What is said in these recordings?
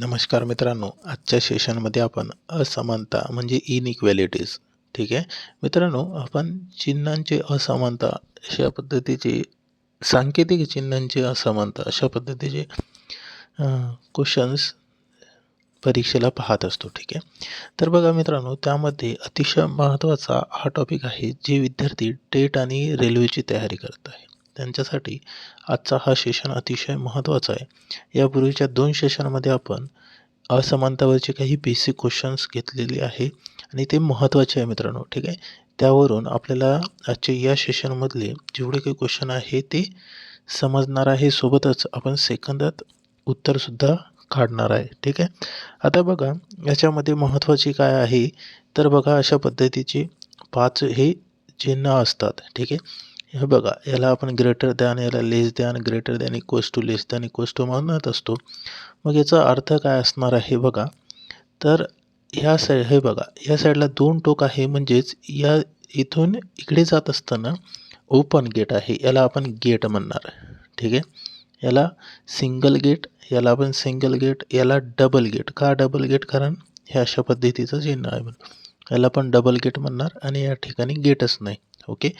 नमस्कार मित्रांनो आजच्या सेशनमध्ये आपण असमानता म्हणजे इनइक्वॅलिटीज ठीक आहे? मित्रांनो आपण चिन्हांचे असमानता अशा पद्धतीचे सांकेतिक चिन्हांची असमानता अशा पद्धतीचे क्वेश्चन्स परीक्षेला पाहत असतो ठीक आहे? तर बघा मित्रांनो त्यामध्ये अतिशय महत्त्वाचा हा टॉपिक आहे जे विद्यार्थी टेट आणि रेल्वेची तयारी करत आहे. त्यांच्यासाठी आजचा हा सेशन अतिशय महत्त्वाचा आहे. यापूर्वीच्या दोन सेशनमध्ये आपण असमानतावरचे काही बेसिक क्वेश्चन्स घेतलेले आहे आणि ते महत्त्वाचे आहे मित्रांनो ठीक आहे? त्यावरून आपल्याला आजचे या सेशनमधले जेवढे काही क्वेश्चन आहे ते समजणार आहे सोबतच आपण सेकंदात उत्तरसुद्धा काढणार आहे ठीक आहे? आता बघा याच्यामध्ये महत्त्वाची काय आहे? तर बघा अशा पद्धतीचे पाच हे चिन्ह असतात ठीक आहे? हे बघा याला आपण ग्रेटर दॅन याला less than greater than equals to less than equals to म्हणत असतो. मग याचा अर्थ काय असणार आहे बघा. तर ह्या साईड हे बघा या साईडला दोन टोक आहे. म्हणजेच या इथून इकडे जात असताना ओपन गेट आहे. याला आपण गेट म्हणणार. ठीक आहे? याला सिंगल गेट याला आपण सिंगल गेट याला डबल गेट का डबल गेट कारण हे अशा पद्धतीचं चिन्ह आहे याला आपण डबल गेट म्हणणार आणि या ठिकाणी गेटच नाही. ओके?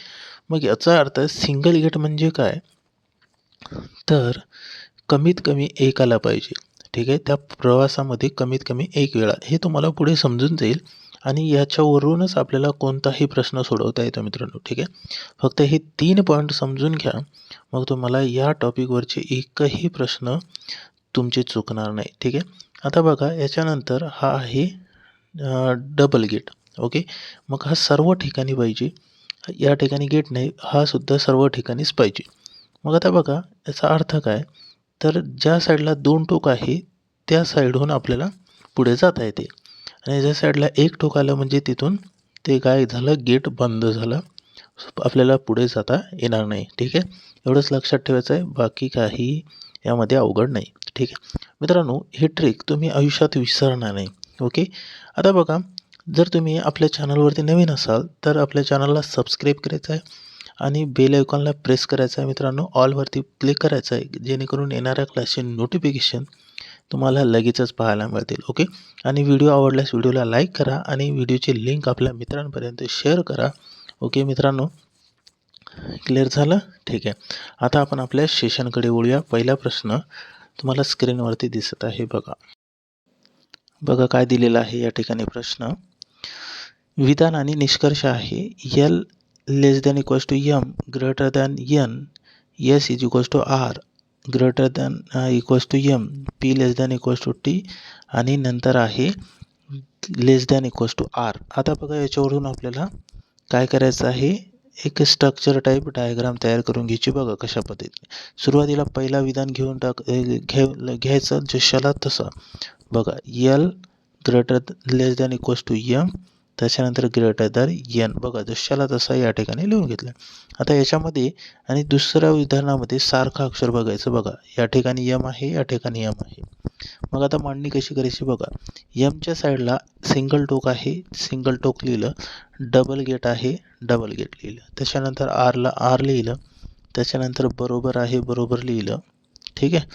मग याचा अर्थ सिंगल गेट म्हणजे काय? तर कमीत कमी एक आला पाहिजे. ठीक आहे? त्या प्रवासामध्ये कमीत कमी एक वेळा हे तुम्हाला पुढे समजून जाईल. आणि याच्यावरूनच आपल्याला कोणताही प्रश्न सोडवता येतो मित्रांनो. ठीक आहे? फक्त हे तीन पॉईंट समजून घ्या. मग तुम्हाला या टॉपिकवरचे एकही प्रश्न तुमचे चुकणार नाही. ठीक आहे? आता बघा याच्यानंतर हा आहे डबल गेट ओके? मग हा सर्व ठिकाणी पाहिजे. या ठिकाणी गेट नाही हा सुद्धा सर्व ठिकाणीच पाहिजे. मग आता बघा याचा अर्थ काय? तर ज्या साईडला दोन टोक आहे त्या साईडहून आपल्याला पुढे जाता येते. आणि ज्या साईडला एक टोक आलं म्हणजे तिथून ते काय झालं? गेट बंद झालं. आपल्याला पुढे जाता येणार नाही. ठीक आहे? एवढंच लक्षात ठेवायचं आहे बाकी काही यामध्ये अवघड नाही. ठीक आहे? मित्रांनो हे ट्रिक तुम्ही आयुष्यात विसरणार नाही. ओके आता बघा जर तुम्ही आपल्या चॅनलवरती नवीन असाल तर आपल्या चॅनलला सबस्क्राईब करायचं आहे आणि बेल आयकॉनला प्रेस करायचं आहे मित्रांनो. ऑलवरती क्लिक करायचं आहे जेणेकरून येणाऱ्या क्लासचे नोटिफिकेशन तुम्हाला लगेचच पाहायला मिळतील ओके आणि व्हिडिओ आवडल्यास व्हिडिओला लाईक करा आणि व्हिडिओची लिंक आपल्या मित्रांपर्यंत शेअर करा ओके मित्रांनो? क्लिअर झालं? ठीक आहे. आता आपण आपल्या सेशनकडे वळूया. पहिला प्रश्न तुम्हाला स्क्रीनवरती दिसत आहे बघा. बघा काय दिलेलं आहे या ठिकाणी प्रश्न. विधान आणि निष्कर्ष आहे. L less than equals to M greater than N S is equals to R greater than equals to M P less than equals to T आणि नंतर आहे less than equals to R आता बघा याच्यावरून आपल्याला काय करायचं आहे? एक स्ट्रक्चर टाईप डायग्राम तयार करून घ्यायची बघा कशा पद्धतीने. सुरुवातीला पहिला विधान घेऊन टाक घे घ्यायचं जशाला तसं. बघा L greater less than equals to M त्याच्यानंतर ग्रेटर दॅन यन बघा जशाला तसा या ठिकाणी लिहून घेतलं. आता याच्यामध्ये आणि दुसऱ्या उदाहरणामध्ये सारखं अक्षर बघायचं बघा. या ठिकाणी यम आहे या ठिकाणी यम आहे. मग आता मांडणी कशी करायची बघा. यमच्या साईडला सिंगल टोक आहे सिंगल टोक लिहिलं. डबल गेट आहे डबल गेट लिहिलं. त्याच्यानंतर आरला आर लिहिलं. त्याच्यानंतर बरोबर आहे बरोबर लिहिलं. ठीक आहे?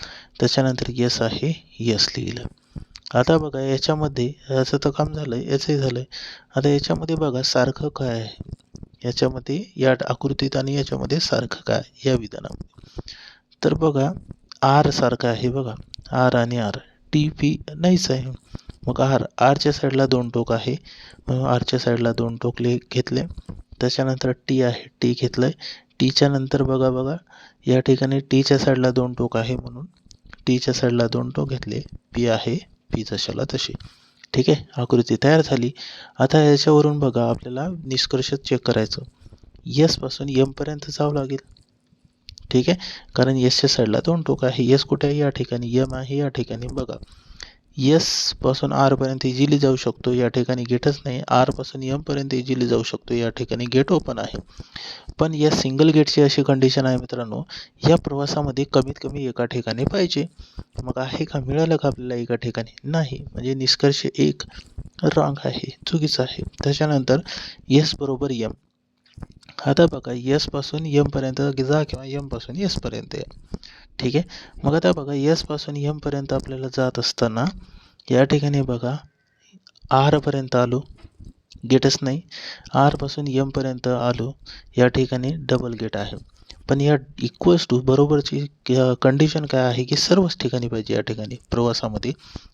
त्याच्यानंतर यस आहे यस लिहिलं. आता बघा याच्यामध्ये याचं तर काम झालं आहे याचंही झालं आहे आता याच्यामध्ये बघा सारखं काय आहे? याच्यामध्ये या आकृतीत आणि याच्यामध्ये सारखं काय या विधानामध्ये. तर बघा आर सारखं आहे बघा. आर आणि आर. टी पी नाहीच आहे. मग आर आरच्या साईडला दोन टोक आहे. म्हणून आरच्या साईडला दोन टोकले घेतले. त्याच्यानंतर टी आहे टी घेतलं आहे टीच्या नंतर बघा बघा. या ठिकाणी टीच्या साईडला दोन टोक आहे म्हणून टीच्या साईडला दोन टोक घेतले. पी आहे पी जशाला तशी. ठीक आहे? आकृती तयार झाली. आता याच्यावरून बघा आपल्याला निष्कर्ष चेक करायचं. यसपासून यमपर्यंत जावं लागेल. ठीक आहे? कारण यसच्या साईडला दोन टोक आहे. यस कुठे आहे या ठिकाणी यम आहे या ठिकाणी बघा. यसपासून आरपर्यंत इझिली जाऊ शकतो. या ठिकाणी गेटच नाही. आरपासून यमपर्यंत इझिली जाऊ शकतो. या ठिकाणी गेट ओपन आहे. पण या सिंगल गेटची अशी कंडिशन आहे मित्रांनो या प्रवासामध्ये कमीत कमी एका ठिकाणी पाहिजे. मग आहे का मिळालं का आपल्याला एका ठिकाणी? नाही. म्हणजे निष्कर्ष एक रॉंग आहे चुकीचं आहे. त्याच्यानंतर यस बरोबर यम आता बघा यसपासून यमपर्यंत जा किंवा यमपासून यसपर्यंत या. ठीक आहे? मग आता बघा यसपासून यमपर्यंत आपल्याला जात असताना या ठिकाणी बघा आरपर्यंत आलो. गेटच नाही. आरपासून यमपर्यंत आलो. या ठिकाणी डबल गेट आहे. पण या इक्वल्स टू बरोबरची कंडिशन काय आहे की सर्वच ठिकाणी पाहिजे या ठिकाणी प्रवासामध्ये.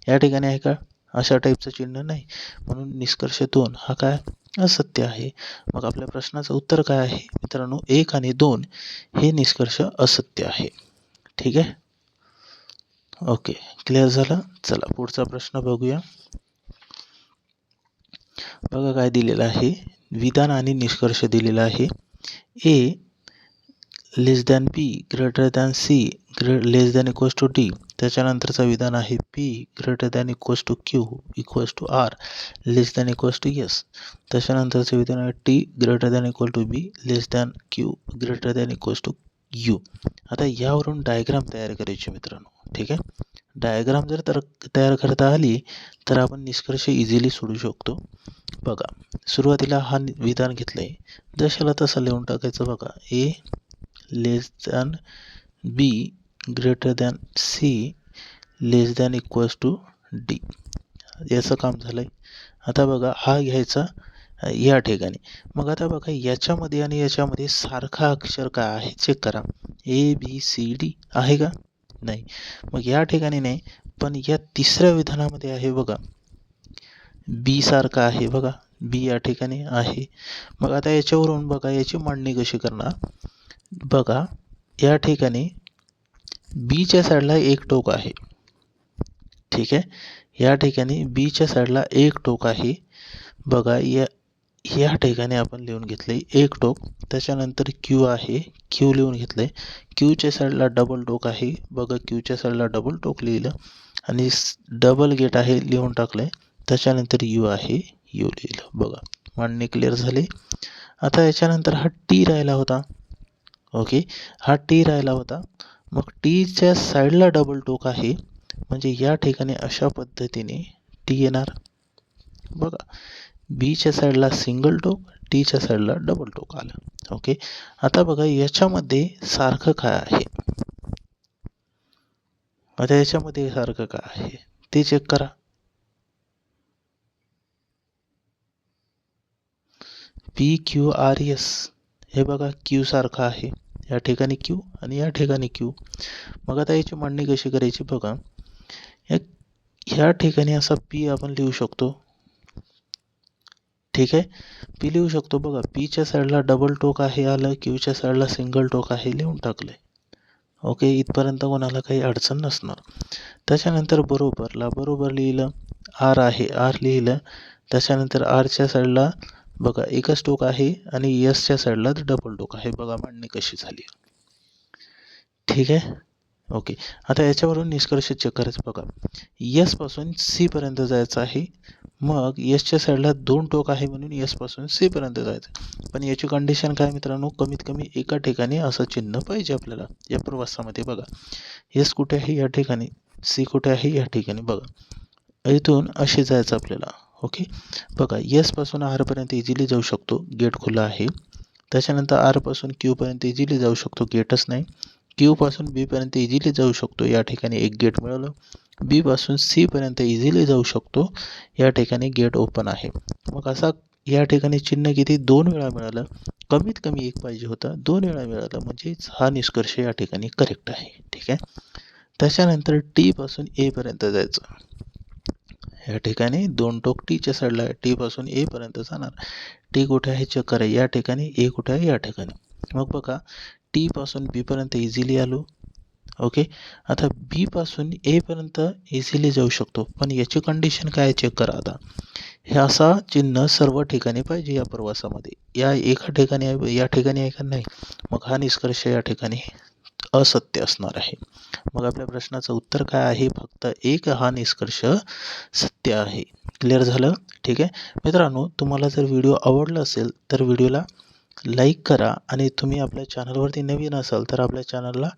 या ठिकाणी आहे का? अशा टाईपचं चिन्ह नाही. म्हणून निष्कर्ष दोन हा काय? असत्य आहे. मग आपल्या प्रश्नाचं उत्तर काय आहे? मित्रांनो एक आणि दोन हे निष्कर्ष असत्य आहे. ठीक आहे? ओके क्लिअर झालं. चला पुढचा प्रश्न बघूया. बघा काय दिलेलं आहे. विधान आणि निष्कर्ष दिलेला आहे. A less than P greater than C grey less than equals to D त्याच्यानंतरचं विधान आहे P greater than equals to Q equals to R less than equals to S त्याच्यानंतरचं विधान आहे T greater than equal to B less than Q greater than equals to U. आता यावरून diagram तयार करायची मित्रांनो. ठीक आहे? डायग्राम जर तर तयार करता आली तर आपण निष्कर्ष इझिली सोडू शकतो. बघा सुरुवातीला हा विधान घेतलं आहे जशाला तसं लिहून टाकायचं बघा. A less than B greater than C less than equals to D याचं काम झालं आहे आता बघा हा घ्यायचा या ठिकाणी. मग आता बघा याच्यामध्ये आणि याच्यामध्ये सारखा अक्षर काय आहे? चेक करा. ए बी सी डी आहे का? नाही. मग या ठिकाणी नाही पण या तिसऱ्या विधानामध्ये आहे बघा. बी सारखा आहे बघा. बी या ठिकाणी आहे. मग आता याच्यावरून बघा याची मांडणी कशी करणार? बघा या ठिकाणी बीच्या साईडला एक टोक आहे. ठीक आहे? या ठिकाणी बीच्या साईडला एक टोक आहे. बघा या या ठिकाणी आपण लिहून घेतले एक टोक त्याच्यानंतर क्यू आहे क्यू लिहून घेतले क्यूच्या साईडला डबल टोक आहे. बघा क्यूच्या साईडला डबल टोक लिहिलं. आणि डबल गेट आहे लिहून टाकलं त्याच्यानंतर यू आहे यू लिहिलं. बघा मांडणी क्लिअर झाली. आता याच्यानंतर हा टी राहिला होता. ओके हा टी राहिला होता. मग टीच्या साईडला डबल टोक आहे. म्हणजे या ठिकाणी अशा पद्धतीने टी येणार. बघा बीच्या साईडला सिंगल टोक टीच्या साईडला डबल टोक आलं. ओके आता बघा याच्यामध्ये सारखं काय आहे? आता याच्यामध्ये सारखं काय आहे? ते चेक करा. पी क्यू आर एस हे बघा क्यू सारखं आहे. या ठिकाणी क्यू आणि या ठिकाणी क्यू मग आता याची मांडणी कशी करायची बघा. या ठिकाणी असा पी आपण लिहू शकतो. ठीक आहे? पी लिहू शकतो बघा पीच्या साईडला डबल टोक आहे आलं क्यूच्या साईडला सिंगल टोक आहे लिहून टाकलं ओके इथपर्यंत कोणाला काही अडचण नसणार. त्याच्यानंतर बरोबरला बरोबर लिहिलं आर आहे. आर लिहिलं त्याच्यानंतर आरच्या साईडला बघा एकच टोक आहे आणि यसच्या साईडला डबल टोक आहे. बघा मांडणी कशी झाली. ठीक आहे? ओके. आता याच्यावरून निष्कर्ष चेक करायचं बघा. यसपासून सीपर्यंत जायचं आहे. मग यसच्या साईडला दोन टोक आहे म्हणून यसपासून सीपर्यंत जायचं. पण याची कंडिशन काय मित्रांनो? कमीत कमी एका ठिकाणी असं चिन्ह पाहिजे आपल्याला. या प्रवासामध्ये बघा. यस कुठे आहे? या ठिकाणी. सी कुठे आहे? या ठिकाणी. बघा. इथून असे जायचं आपल्याला. ओके? बघा. यसपासून आरपर्यंत इझिली जाऊ शकतो. गेट खुला आहे. त्याच्यानंतर आरपासून क्यूपर्यंत इझिली जाऊ शकतो. गेटच नाही. क्यूपासून बीपर्यंत इझिली जाऊ शकतो. या ठिकाणी एक गेट मिळवलं बीपासून सीपर्यंत इझिली जाऊ शकतो. या ठिकाणी गेट ओपन आहे. मग असा या ठिकाणी चिन्ह किती? दोन वेळा मिळालं. कमीत कमी एक पाहिजे होता. दोन वेळा मिळालं म्हणजेच हा निष्कर्ष या ठिकाणी करेक्ट आहे. ठीक आहे? त्याच्यानंतर टीपासून एपर्यंत जायचं. या ठिकाणी दोन टोक टीच्या साईडला आहे टीपासून एपर्यंत जाणार. टी कुठे आहे? चक्कर आहे. या ठिकाणी ए कुठे आहे? या ठिकाणी. मग बघा टीपासून बीपर्यंत इझिली आलो. ओके आता बीपासून एपर्यंत इझिली जाऊ शकतो. पण याची कंडिशन काय चेक करा आता. हे असा चिन्ह सर्व ठिकाणी पाहिजे या प्रवासामध्ये. या एका ठिकाणी या ठिकाणी आहे का नाही? मग हा निष्कर्ष या ठिकाणी असत्य असणार आहे. मग आपल्या प्रश्नाचं उत्तर काय आहे? फक्त एक हा निष्कर्ष सत्य आहे. क्लिअर झालं? ठीक आहे? मित्रांनो तुम्हाला जर व्हिडिओ आवडला असेल तर व्हिडिओला लाईक करा आणि तुम्ही आपल्या चॅनलवरती नवीन असाल तर आपल्या चॅनलला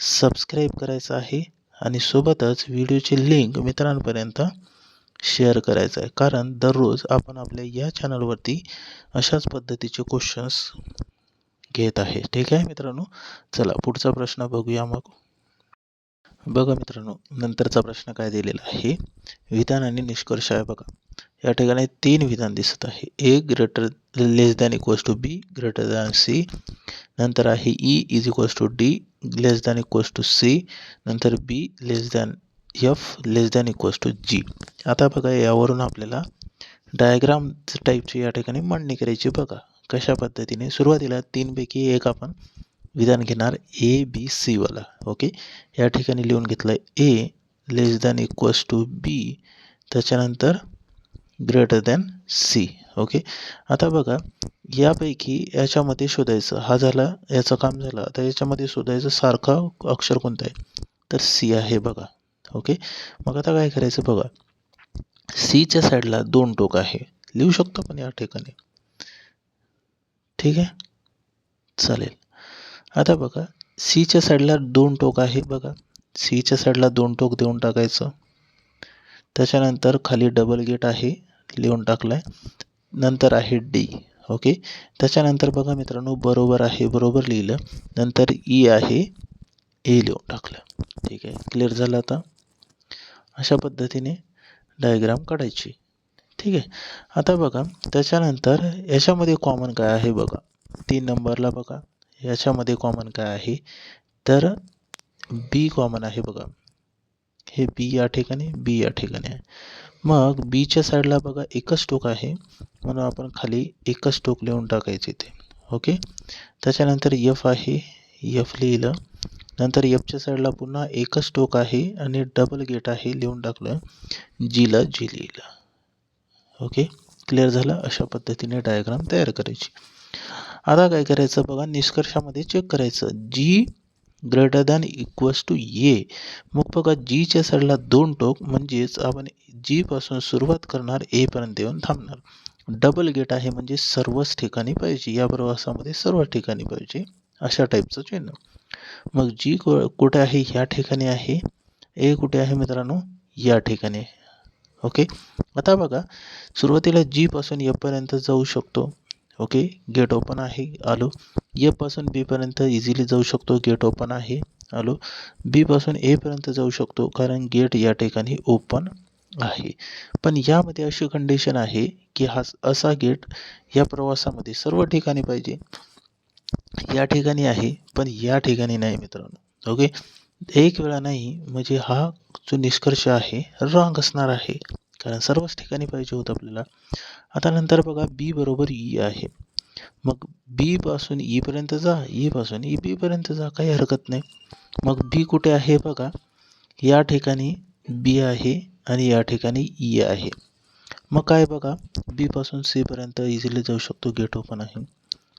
सबस्क्राईब करायचं आहे आणि सोबतच व्हिडिओची लिंक मित्रांपर्यंत शेअर करायचं आहे. कारण दररोज आपण आपल्या या चॅनलवरती अशाच पद्धतीचे क्वेश्चन्स घेत आहे. ठीक आहे मित्रांनो? चला पुढचा प्रश्न बघूया मग. बघा मित्रांनो नंतरचा प्रश्न काय दिलेला आहे? विधान आणि निष्कर्ष आहे बघा. या ठिकाणी तीन विधान दिसत आहे. A greater less than equals to B greater than C नंतर आहे E is equals to D less than equals to C नंतर B less than F less than equals to G आता बघा यावरून आपल्याला डायग्राम टाईपची या ठिकाणी मांडणी करायची बघा. कशा पद्धतीने? सुरुवातीला तीनपैकी एक आपण विधान घेणार ए बी सीवाला ओके या ठिकाणी लिहून घेतलं आहे A less than equals to B त्याच्यानंतर ग्रेटर दॅन सी ओके आता बघा यापैकी याच्यामध्ये शोधायचं हा झाला याचं काम झालं आता याच्यामध्ये शोधायचं सारखा अक्षर कोणतं आहे? तर सी आहे बघा ओके मग आता काय करायचं बघा सीच्या साईडला दोन टोक आहे लिहू शकतो पण या ठिकाणी? ठीक आहे? चालेल. आता बघा सीच्या साईडला दोन टोक आहे बघा सीच्या साईडला दोन टोक देऊन टाकायचं. त्याच्यानंतर खाली डबल गेट आहे लिहून टाकला आहे नंतर आहे डी ओके त्याच्यानंतर बघा मित्रांनो बरोबर आहे बरोबर लिहिलं. नंतर ई आहे ए लिहून टाकलं. ठीक आहे क्लिअर झालं आता? अशा पद्धतीने डायग्राम काढायची. ठीक आहे आता बघा त्याच्यानंतर याच्यामध्ये कॉमन काय आहे बघा? तीन नंबरला बघा याच्यामध्ये कॉमन काय आहे? तर बी कॉमन आहे बघा. हे बी या ठिकाणी बी या ठिकाणी आहे. मग बीच्या साईडला बघा एकच टोक आहे. म्हणून आपण खाली एकच टोक लिहून टाकायचे इथे ओके त्याच्यानंतर यफ आहे यफ लिहिलं. नंतर यफच्या साईडला पुन्हा एकच टोक आहे आणि डबल गेट आहे लिहून टाकलं जीला जी लिहिलं. ओके क्लिअर झालं? अशा पद्धतीने डायग्राम तयार करायची. आता काय करायचं बघा? निष्कर्षामध्ये चेक करायचं. G greater than equals to A. मग बघा जीच्या साईडला दोन टोक म्हणजेच आपण जीपासून सुरुवात करणार एपर्यंत येऊन थांबणार. डबल गेट आहे म्हणजे सर्वच ठिकाणी पाहिजे. या प्रवासामध्ये सर्व ठिकाणी पाहिजे. अशा टाईपचं चिन्ह. मग जी कुठे आहे? ह्या ठिकाणी आहे. ए कुठे आहे मित्रांनो? या ठिकाणी. ओके? आता बघा सुरुवातीला जीपासून एपर्यंत जाऊ शकतो ओके? गेट ओपन आहे. आलो. एपासून बीपर्यंत इझिली जाऊ शकतो. गेट ओपन आहे. आलो. बीपासून एपर्यंत जाऊ शकतो. कारण गेट या ठिकाणी ओपन आहे. पण यामध्ये अशी कंडिशन आहे की हा असा गेट या प्रवासामध्ये सर्व ठिकाणी पाहिजे. या ठिकाणी आहे पण या ठिकाणी नाही मित्रांनो. ओके? एक वेळा नाही म्हणजे हा जो निष्कर्ष आहे रॉंग असणार आहे. कारण सर्वच ठिकाणी पाहिजे होतं आपल्याला. आता नंतर बघा बी बरोबर ई आहे. मग बीपासून ईपर्यंत e जा e ईपासून ई बीपर्यंत जा काही हरकत नाही. मग बी कुठे आहे बघा? या ठिकाणी बी आहे आणि या ठिकाणी ई आहे. मग काय बघा? बीपासून सीपर्यंत इझिली जाऊ शकतो. गेट ओपन आहे.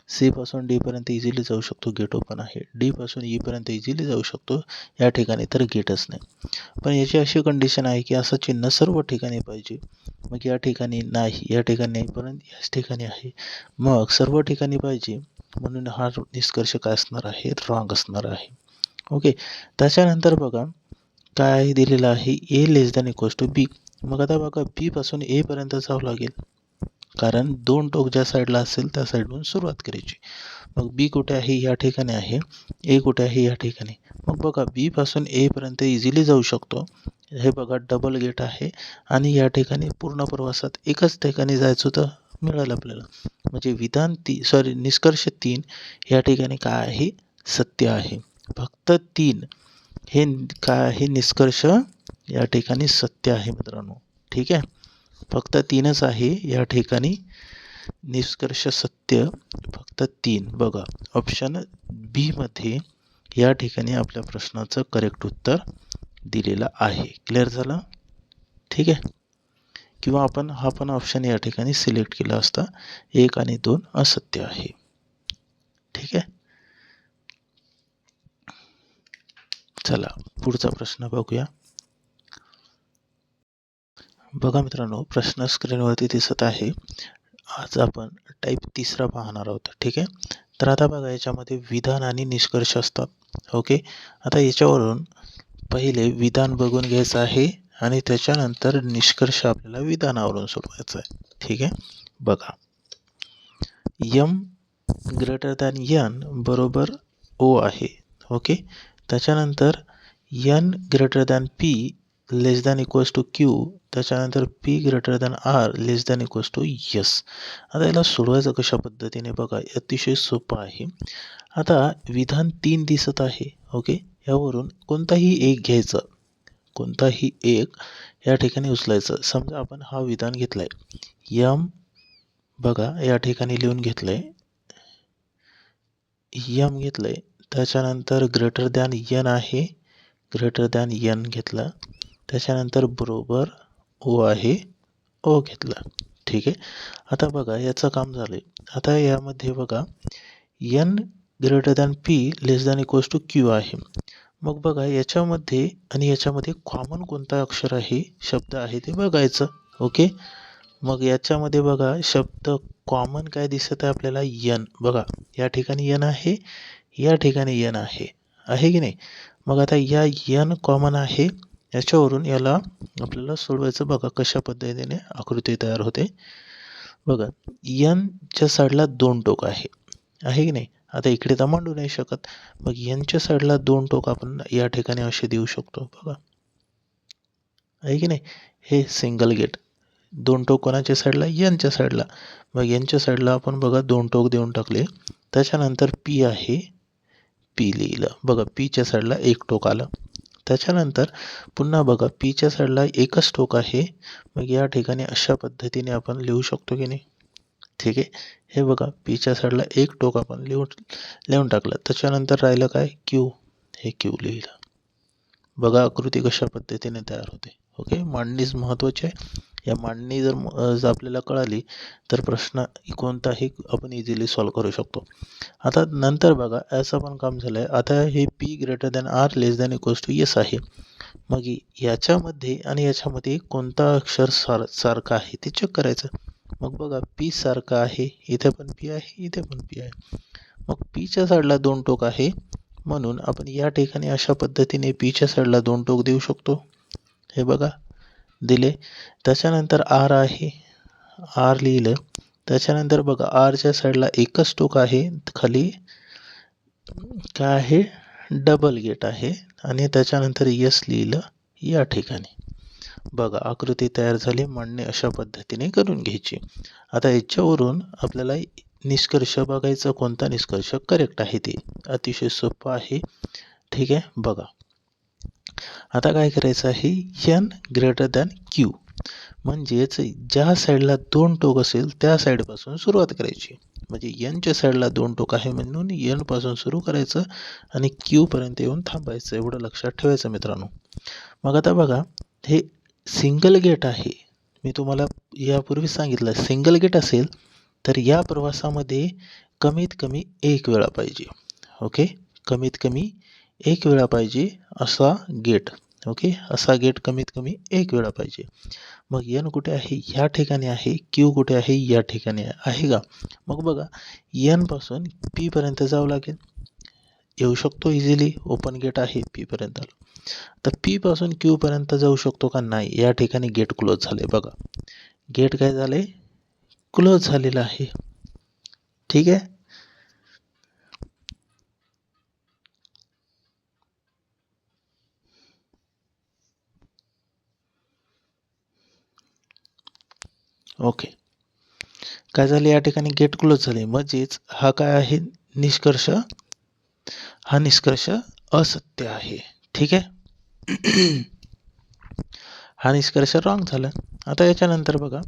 सीपासून डीपर्यंत इझिली जाऊ शकतो. गेट ओपन आहे. डीपासून ईपर्यंत e इझिली जाऊ शकतो. या ठिकाणी तर गेटच नाही. पण याची अशी कंडिशन आहे की असं चिन्ह सर्व ठिकाणी पाहिजे. मग या ठिकाणी नाही या ठिकाणी नाहीपर्यंत याच ठिकाणी आहे. मग सर्व ठिकाणी पाहिजे म्हणून हा निष्कर्ष काय असणार आहे? रॉंग असणार आहे. ओके त्याच्यानंतर बघा काय दिलेलं आहे? A less than equals to B मग आता बघा बीपासून एपर्यंत जावं लागेल. कारण दोन टोक ज्या साईडला असेल त्या साईडवरून सुरुवात करायची. मग बी कुठे आहे या ठिकाणी आहे ए कुठे आहे या ठिकाणी. मग बघा बीपासून एपर्यंत इझिली जाऊ शकतो. हे बघा डबल गेट आहे आणि या ठिकाणी पूर्ण प्रवासात एकच ठिकाणी जायचं होतं मिळालं आपल्याला. म्हणजे विधान ती सॉरी निष्कर्ष तीन या ठिकाणी काय आहे सत्य आहे. फक्त तीन. हे काय आहे निष्कर्ष या ठिकाणी सत्य आहे मित्रांनो. ठीक आहे? फक्त तीनच आहे. या ठिकाणी निष्कर्ष सत्य फक्त तीन. बघा ऑप्शन बीमध्ये या ठिकाणी आपल्या प्रश्नाचं करेक्ट उत्तर दिलेलं आहे. क्लिअर झालं? ठीक आहे. किंवा आपण हा पण ऑप्शन या ठिकाणी सिलेक्ट केला असता एक आणि दोन असत्य आहे. ठीक आहे? चला पुढचा प्रश्न बघूया. बघा मित्रांनो प्रश्न स्क्रीनवरती दिसत आहे. आज आपण टाईप तिसरा पाहणार आहोत ठीक आहे? तर आता बघा याच्यामध्ये विधान आणि निष्कर्ष असतात ओके? आता याच्यावरून पहिले विधान बघून घ्यायचं आहे आणि त्याच्यानंतर निष्कर्ष आपल्याला विधानावरून सोडवायचा आहे ठीक आहे? बघा. यम ग्रेटर दॅन यन बरोबर ओ आहे ओके? त्याच्यानंतर N greater than P less than equals to Q त्याच्यानंतर P greater than R less than equals to S आता याला सोडवायचं कशा पद्धतीने बघा अतिशय सोपं आहे. आता विधान तीन दिसत आहे ओके? यावरून कोणताही एक घ्यायचं कोणताही एक या ठिकाणी उचलायचं. समजा आपण हा विधान घेतला आहे यम बघा या ठिकाणी लिहून घेतलं आहे यम घेतलं आहे त्याच्यानंतर ग्रेटर दॅन यन आहे ग्रेटर दॅन यन घेतलं. त्याच्यानंतर बरोबर ओ आहे ओ घेतला. ठीक आहे? आता बघा याचं काम झालं आहे आता यामध्ये बघा N greater than P less than equals to Q आहे. मग बघा याच्यामध्ये आणि याच्यामध्ये कॉमन कोणता अक्षर आहे? शब्द आहे ते बघायचं. ओके? मग याच्यामध्ये बघा शब्द कॉमन काय दिसत आहे आपल्याला? यन बघा या ठिकाणी यन आहे या ठिकाणी यन आहे. आहे की नाही? मग आता या यन कॉमन आहे याच्यावरून याला आपल्याला सोडवायचं बघा कशा पद्धतीने आकृती तयार होते. बघा यनच्या साईडला दोन टोक आहे. आहे की नाही? आता इकडे तर मांडू नाही शकत. मग यांच्या साईडला दोन टोक आपण या ठिकाणी असे देऊ शकतो. बघा. आहे की नाही? हे सिंगल गेट दोन टोक कोणाच्या साईडला? यांच्या साईडला. मग यांच्या साईडला आपण बघा दोन टोक देऊन टाकले. त्याच्यानंतर पी आहे. पी लिहिलं. बघा पीच्या साईडला एक टोक आलं. त्याच्यानंतर पुन्हा बघा पीच्या साईडला एकच टोक आहे. मग या ठिकाणी अशा पद्धतीने आपण लिहू शकतो की नाही? ठीक आहे? हे बघा पीच्या साईडला एक टोक आपण लिहून लिहून टाकलं. त्याच्यानंतर राहिलं काय? क्यू हे क्यू लिहिलं. बघा आकृती कशा पद्धतीने तयार होते. ओके? मांडणीच महत्त्वाची आहे. या मांडणी जर जर आपल्याला कळाली तर प्रश्न कोणताही आपण इझिली सॉल्व करू शकतो. आता नंतर बघा असं पण काम झालं आहे आता हे P greater than R less than equals to S आहे. मग याच्यामध्ये आणि याच्यामध्ये कोणता अक्षर सार सारखा आहे ते चेक करायचं. मग बघा पी सारखा आहे इथे पण पी आहे इथे पण पी आहे. मग पीच्या साईडला दोन टोक आहे म्हणून आपण या ठिकाणी अशा पद्धतीने पीच्या साईडला दोन टोक देऊ शकतो. हे बघा दिले. त्याच्यानंतर आर आहे. आर लिहिलं. त्याच्यानंतर बघा आरच्या साईडला एकच टोक आहे. खाली काय आहे? डबल गेट आहे. आणि त्याच्यानंतर यस लिहिलं या ठिकाणी. बघा आकृती तयार झाली. मांडणी अशा पद्धतीने करून घ्यायची. आता याच्यावरून आपल्याला निष्कर्ष बघायचा कोणता निष्कर्ष? करेक्ट आहे ते. अतिशय सोपं आहे. ठीक आहे? बघा. आता काय करायचं आहे? यन ग्रेटर दॅन क्यू म्हणजेच ज्या साईडला दोन टोक असेल त्या साईडपासून सुरुवात करायची. म्हणजे यनच्या साईडला दोन टोक आहे म्हणून यनपासून सुरू करायचं आणि क्यूपर्यंत येऊन थांबायचं एवढं लक्षात ठेवायचं मित्रांनो. मग आता बघा हे सिंगल गेट आहे. मी तुम्हाला यापूर्वी सांगितलं सिंगल गेट असेल तर या प्रवासामध्ये कमीत कमी एक वेळा पाहिजे. ओके कमीत कमी एक वेळा पाहिजे असा गेट ओके? असा गेट कमीत कमी एक वेळा पाहिजे. मग यन कुठे आहे? ह्या ठिकाणी आहे क्यू कुठे आहे? या ठिकाणी आहे का? मग बघा यनपासून पीपर्यंत जावं लागेल. येऊ शकतो इझिली ओपन गेट आहे पीपर्यंत तर पीपासून क्यूपर्यंत जाऊ शकतो का? नाही. या ठिकाणी गेट क्लोज झाले. बघा गेट काय झाले? क्लोज झालेलं आहे. ठीक आहे? ओके. काय झाले? या ठिकाणी गेट क्लोज झाले. म्हणजेच हा काय आहे? निष्कर्ष. हा निष्कर्ष असत्य आहे. ठीक आहे? हा निष्कर्ष रॉंग झाला. आता याच्यानंतर बघा.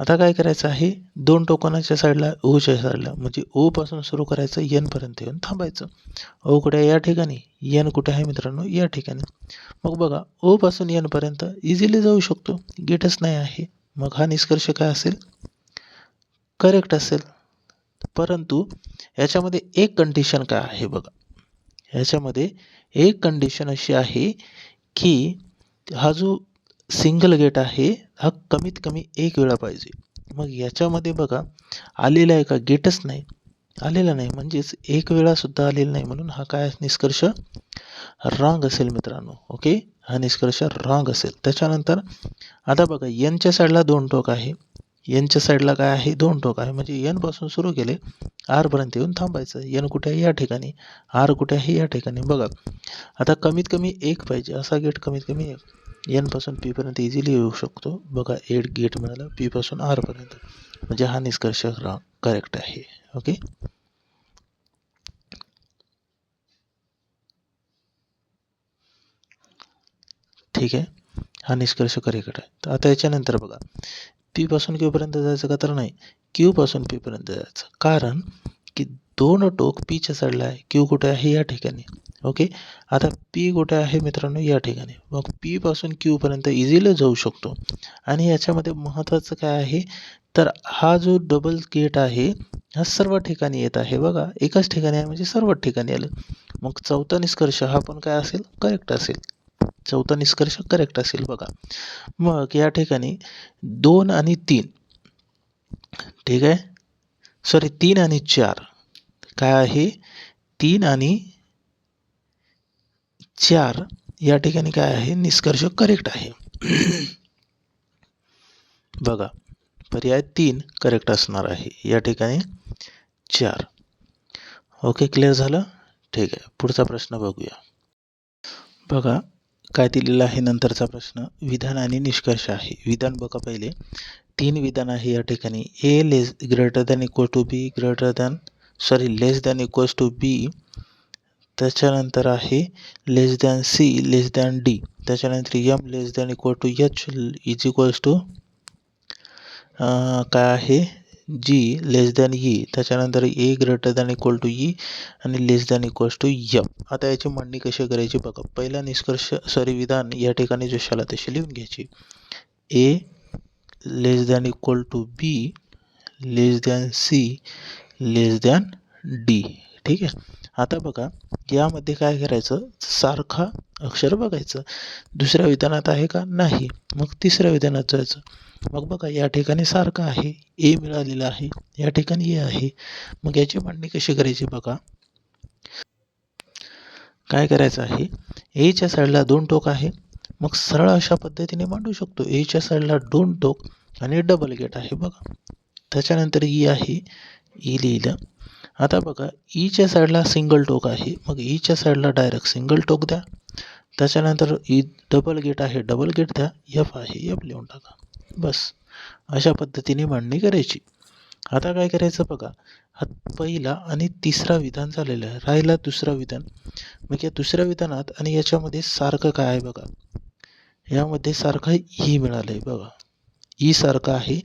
आता काय करायचं आहे? दोन टोकनाच्या साईडला ओच्या साईडला म्हणजे ओपासून सुरू करायचं यनपर्यंत येऊन थांबायचं. ओ कुठे? या ठिकाणी. यन कुठे आहे मित्रांनो? या ठिकाणी. मग बघा ओपासून यनपर्यंत इझिली जाऊ शकतो. गेटच नाही आहे. मग हा निष्कर्ष काय असेल? करेक्ट असेल. परंतु याच्यामध्ये एक कंडिशन काय आहे बघा. याच्यामध्ये एक कंडिशन अशी आहे की हा जो सिंगल गेट आहे हा कमीत कमी एक वेळा पाहिजे. मग याच्यामध्ये बघा आलेला एका गेटच नाही. आलेला नाही. म्हणजेच एक वेळासुद्धा आलेला नाही म्हणून हा काय निष्कर्ष? रॉंग असेल मित्रांनो ओके हा निष्कर्ष रॉंग असेल. त्याच्यानंतर आता बघा यनच्या साईडला दोन टोक आहे. एनच्या साईडला काय आहे? दोन टोक आहे. म्हणजे एनपासून सुरू केले आरपर्यंत येऊन थांबायचं. एन कुठे आहे या ठिकाणी आर कुठे आहे या ठिकाणी. बघा आता कमीत कमी एक पाहिजे. असा गेट कमीत कमी एक एनपासून पीपर्यंत इझिली येऊ शकतो. बघा एट गेट मिळाला पीपासून आरपर्यंत म्हणजे हा निष्कर्ष करेक्ट आहे. ओके ठीक आहे? हा निष्कर्ष करेक्ट आहे. तर आता याच्यानंतर बघा. पीपासून क्यूपर्यंत जायचं का तर नाही. क्यूपासून पीपर्यंत जायचं. कारण की दोन टोक पीच्या साईडला आहे. क्यू कुठे आहे? या ठिकाणी. ओके आता पी कुठे आहे मित्रांनो? या ठिकाणी. मग पीपासून क्यूपर्यंत इझिली जाऊ शकतो. आणि याच्यामध्ये महत्त्वाचं काय आहे? तर हा जो डबल गेट आहे हा सर्व ठिकाणी येत आहे. बघा एकाच ठिकाणी आहे म्हणजे सर्व ठिकाणी आलं. मग चौथा निष्कर्ष हा पण काय असेल? करेक्ट असेल. चौथा निष्कर्ष करेक्ट असेल बघा. मग या ठिकाणी दोन आणि तीन. ठीक आहे? सॉरी तीन आणि चार. काय आहे? तीन आणि चार या ठिकाणी काय आहे? निष्कर्ष करेक्ट आहे. बघा पर्याय तीन करेक्ट असणार आहे. या ठिकाणी चार. ओके क्लिअर झालं? ठीक आहे. पुढचा प्रश्न बघूया. बघा काय दिलेलं आहे नंतरचा प्रश्न? विधान आणि निष्कर्ष आहे. विधान बघा पहिले. तीन विधान आहे या ठिकाणी. A less greater than equal to B greater than sorry less than equals to B त्याच्यानंतर आहे less than C less than D त्याच्यानंतर M less than equal to H is equals to काय आहे? जी लेस दॅन ई त्याच्यानंतर A greater than equal to E आणि less than equals to M आता याची मांडणी कशी करायची बघा. पहिला निष्कर्ष सॉरी विधान या ठिकाणी जशाला तशी लिहून घ्यायची. A less than equal to B less than C less than D ठीक आहे? आता बघा यामध्ये काय करायचं? सारखा अक्षर बघायचं. दुसऱ्या विधानात आहे का? नाही. मग तिसऱ्या विधानात जायचं. मग बघा या ठिकाणी सारखं आहे. ए मिळालेलं आहे. या ठिकाणी ए आहे. मग याची मांडणी कशी करायची बघा? काय करायचं आहे? एच्या साईडला दोन टोक आहे. मग सरळ अशा पद्धतीने मांडू शकतो. एच्या साईडला दोन टोक आणि डबल गेट आहे बघा. त्याच्यानंतर ई आहे. ई लिहिलं आता बघा ईच्या साईडला सिंगल टोक आहे मग ईच्या साईडला डायरेक्ट सिंगल टोक द्या त्याच्यानंतर ई डबल गेट आहे डबल गेट द्या एफ आहे एफ लिहून टाका बस अशा पद्धतीने मांडणी करायची आता काय करायचं बघा हा पहिला आणि तिसरा विधान झालेलं आहे राहिला दुसरा विधान मग या दुसऱ्या विधानात आणि याच्यामध्ये सारखं काय आहे बघा यामध्ये सारखं ही मिळालं आहे बघा ई सारखं आहे.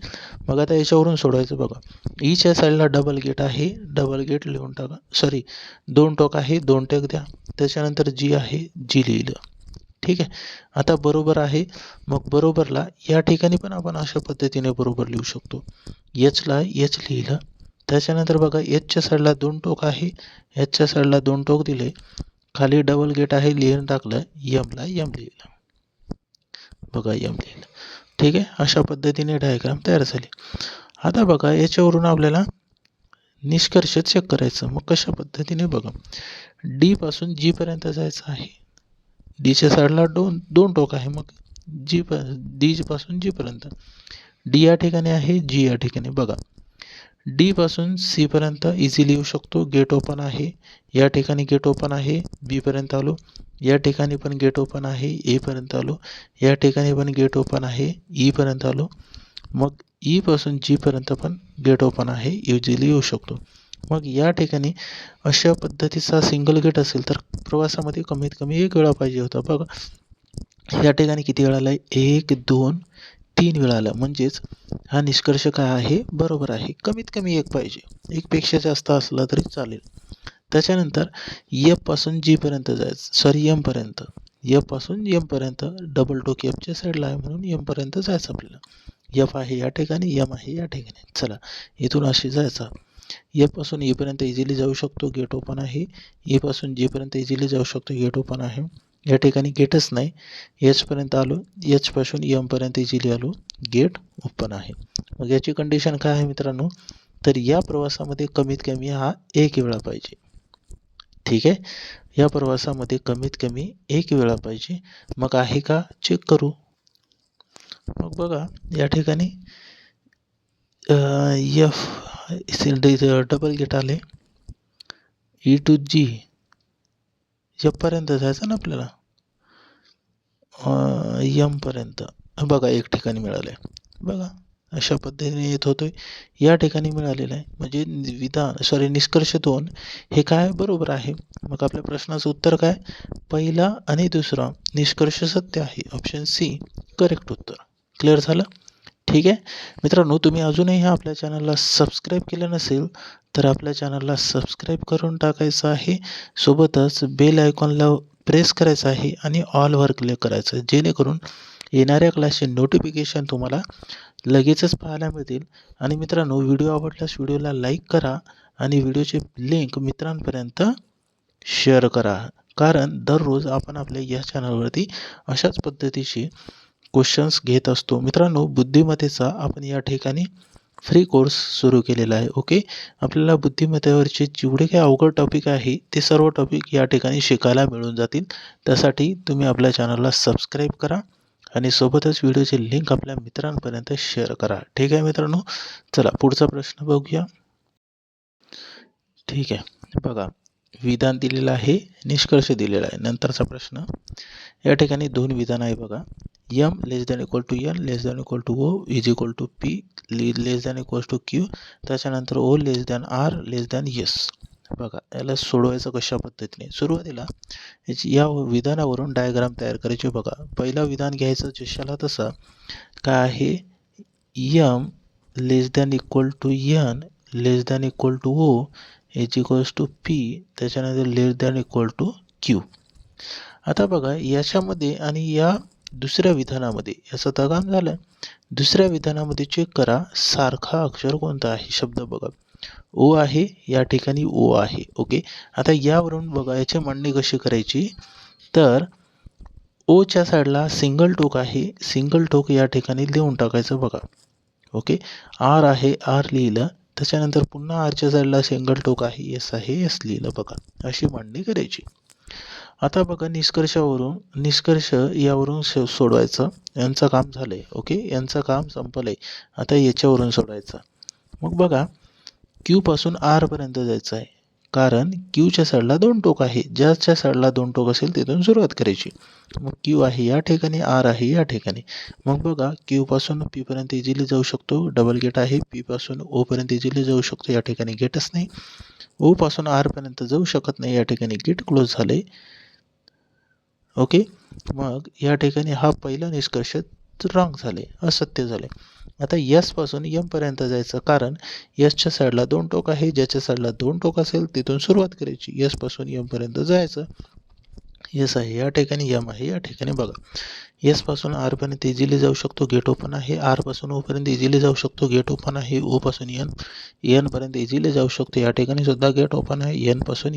मग आता याच्यावरून सोडवायचं बघा. E ईच्या साईडला डबल गेट आहे. डबल गेट लिहून टाका. सॉरी दोन टोक आहे दोन टेक द्या. त्याच्यानंतर जी आहे जी लिहिलं. ठीक आहे? आता बरोबर आहे. मग बरोबरला या ठिकाणी पण आपण अशा पद्धतीने बरोबर लिहू शकतो. एचला एच लिहिलं. त्याच्यानंतर बघा एचच्या साईडला दोन टोक आहे. एचच्या साईडला दोन टोक दिले. खाली डबल गेट आहे लिहून टाकलं. यमला यम लिहिलं. बघा यम लिहिलं. ठीक आहे? अशा पद्धतीने डायग्राम तयार झाली. आता बघा याच्यावरून आपल्याला निष्कर्ष चेक करायचं. मग कशा पद्धतीने बघा. डीपासून जीपर्यंत जायचं आहे. डीच्या साईडला दोन दोन टोक आहे. मग जी प डीपासून जीपर्यंत डी या ठिकाणी आहे जी या ठिकाणी. बघा. डीपासून सीपर्यंत इझिली येऊ शकतो. गेट ओपन आहे. या ठिकाणी गेट ओपन आहे. बीपर्यंत आलो. या ठिकाणी पण गेट ओपन आहे. एपर्यंत आलो. या ठिकाणी पण गेट ओपन आहे. E ईपर्यंत आलो. मग e ईपासून जीपर्यंत पण गेट ओपन आहे. इझिली येऊ शकतो. मग या ठिकाणी अशा पद्धतीचा सिंगल गेट असेल तर प्रवासामध्ये कमीत कमी एक वेळा पाहिजे होता. बघा. या ठिकाणी किती वेळा आला आहे एक दोन तीन वेळा आलं. म्हणजेच हा निष्कर्ष काय आहे? बरोबर आहे. कमीत कमी एक पाहिजे. एकपेक्षा जास्त असला तरी चालेल. त्याच्यानंतर यपासून जीपर्यंत जायचं. सॉरी यमपर्यंत यपासून यमपर्यंत डबल टोक यपच्या साईडला आहे म्हणून यमपर्यंत जायचं आपल्याला. यफ आहे या ठिकाणी यम आहे या ठिकाणी. चला इथून अशी जायचा. यपासून येपर्यंत e इझिली जाऊ शकतो. गेट ओपन आहे. E येपासून जीपर्यंत इझिली जाऊ शकतो. गेट ओपन आहे. या ठिकाणी गेटच नाही. एचपर्यंत आलो. एचपासून यमपर्यंत इझिली आलो. गेट ओपन आहे. मग याची कंडिशन काय आहे मित्रांनो? तर या प्रवासामध्ये कमीत कमी हा एक वेळा पाहिजे. ठीक आहे? या प्रवासामध्ये कमीत कमी एक वेळा पाहिजे. मग आहे का? चेक करू. मग बघा या ठिकाणी एफ डबल गेट आले. ई टू जी एफपर्यंत जायचं ना आपल्याला? यमपर्यंत बघा एक ठिकाणी मिळालं आहे बघा अशा पद्धतीने येत होतोय. या ठिकाणी मिळालेलं आहे. म्हणजे विधान सॉरी निष्कर्ष दोन. हे काय बरोबर आहे? मग आपल्या प्रश्नाचं उत्तर काय? पहिला आणि दुसरा निष्कर्ष सत्य आहे. ऑप्शन सी करेक्ट उत्तर. क्लिअर झालं? ठीक आहे? मित्रांनो तुम्ही अजूनही आपल्या चॅनलला सबस्क्राईब केलं नसेल तर आपल्या चॅनलला सबस्क्राईब करून टाकायचं आहे. सोबतच बेल आयकॉनला प्रेस करायचं आहे आणि ऑलवर क्लिक करायचं आहे जेणेकरून येणाऱ्या क्लासचे नोटिफिकेशन तुम्हाला लगेचच पाहायला मिळतील. आणि मित्रांनो व्हिडिओ आवडल्यास व्हिडिओला लाईक करा आणि व्हिडिओचे लिंक मित्रांपर्यंत शेअर करा. कारण दररोज आपण आपल्या या चॅनलवरती अशाच पद्धतीची क्वेश्चन्स घेत असतो. मित्रांनो बुद्धिमत्तेचा आपण या ठिकाणी फ्री कोर्स सुरू केलेला आहे ओके आपल्याला बुद्धिमत्तेवरचे जेवढे काही अवघड टॉपिक आहे ते सर्व टॉपिक या ठिकाणी शिकायला मिळून जातील. त्यासाठी तुम्ही आपल्या चॅनलला सबस्क्राईब करा आणि सोबतच व्हिडिओची लिंक आपल्या मित्रांपर्यंत शेअर करा. ठीक आहे मित्रांनो? चला पुढचा प्रश्न बघूया. ठीक आहे बघा. विधान दिलेलं आहे निष्कर्ष दिलेला आहे. नंतरचा प्रश्न या ठिकाणी दोन विधान आहे बघा. M less than equal to N less than equal to O is equal to P less than equal to Q त्याच्यानंतर O less than R less than S बघा याला सोडवायचं कशा पद्धतीने? सुरुवातीला या विधानावरून डायग्राम तयार करायचे बघा. पहिला विधान घ्यायचं जशाला तसा. काय आहे? M less than equal to N less than equal to O H equals to P त्याच्यानंतर less than equal to Q आता बघा याच्यामध्ये आणि या दुसऱ्या विधानामध्ये याचं दगाम झालं दुसऱ्या विधानामध्ये चेक करा सारखा अक्षर कोणता आहे? शब्द बघा. ओ आहे या ठिकाणी ओ आहे ओके आता यावरून बघा याची मांडणी कशी करायची? तर ओच्या साईडला सिंगल टोक आहे सिंगल टोक या ठिकाणी लिहून टाकायचं बघा ओके आर आहे आर लिहिलं त्याच्यानंतर पुन्हा आरच्या साईडला सिंगल टोक आहे एस आहे येस लिहिलं बघा अशी मांडणी करायची. आता बघा निष्कर्षावरून निष्कर्ष यावरून सो सोडवायचं. यांचं काम झालं आहे ओके? यांचं काम संपलं आहे आता याच्यावरून सोडवायचं. मग बघा क्यूपासून आरपर्यंत जायचं आहे कारण क्यूच्या साईडला दोन टोक आहे. ज्याच्या साईडला दोन टोक असेल तिथून सुरुवात करायची. मग क्यू आहे या ठिकाणी आर आहे या ठिकाणी. मग बघा क्यूपासून पीपर्यंत इझिली जाऊ शकतो. डबल गेट आहे पीपासून ओपर्यंत इझिली जाऊ शकतो. या ठिकाणी गेटच नाही. ओपासून आरपर्यंत जाऊ शकत नाही. या ठिकाणी गेट क्लोज झाले. ओके? मग या ठिकाणी हा पहिला निष्कर्ष रॉंग झाले असत्य झाले. आता यसपासून यमपर्यंत जायचं कारण यसच्या साईडला दोन टोक आहे ज्याच्या साईडला दोन टोक असेल तिथून सुरुवात करायची. यसपासून यमपर्यंत जायचं. यस आहे या ठिकाणी यम आहे. या ठिकाणी बघा. यसपासून आरपर्यंत इझिली जाऊ शकतो. गेट ओपन आहे. आरपासून ओपर्यंत इझिली जाऊ शकतो. गेट ओपन आहे. ओपासून यन एनपर्यंत इझिली जाऊ शकतो. या ठिकाणी सुद्धा गेट ओपन आहे. एनपासून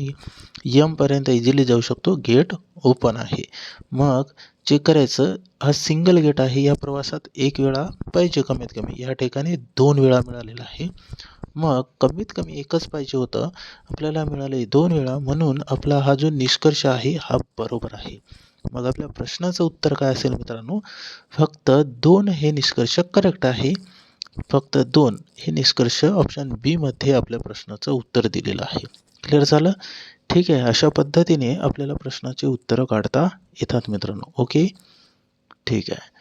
यमपर्यंत इझिली जाऊ शकतो. गेट ओपन आहे. मग चेक करायचं हा सिंगल गेट आहे. या प्रवासात एक वेळा पाहिजे कमीत कमी. या ठिकाणी दोन वेळा मिळालेला आहे. मग कमीत कमी एकच पाहिजे होतं आपल्याला मिळाले दोन वेळा म्हणून आपला हा जो निष्कर्ष आहे हा बरोबर आहे. मग आपल्या प्रश्नाचं उत्तर काय असेल मित्रांनो? फक्त दोन हे निष्कर्ष करेक्ट आहे. फक्त दोन हे निष्कर्ष ऑप्शन बीमध्ये आपल्या प्रश्नाचं उत्तर दिलेलं आहे. क्लिअर झालं? ठीक आहे अशा पद्धतीने आपल्याला प्रश्नाचे उत्तरं काढता येतात मित्रांनो. ओके ठीक आहे.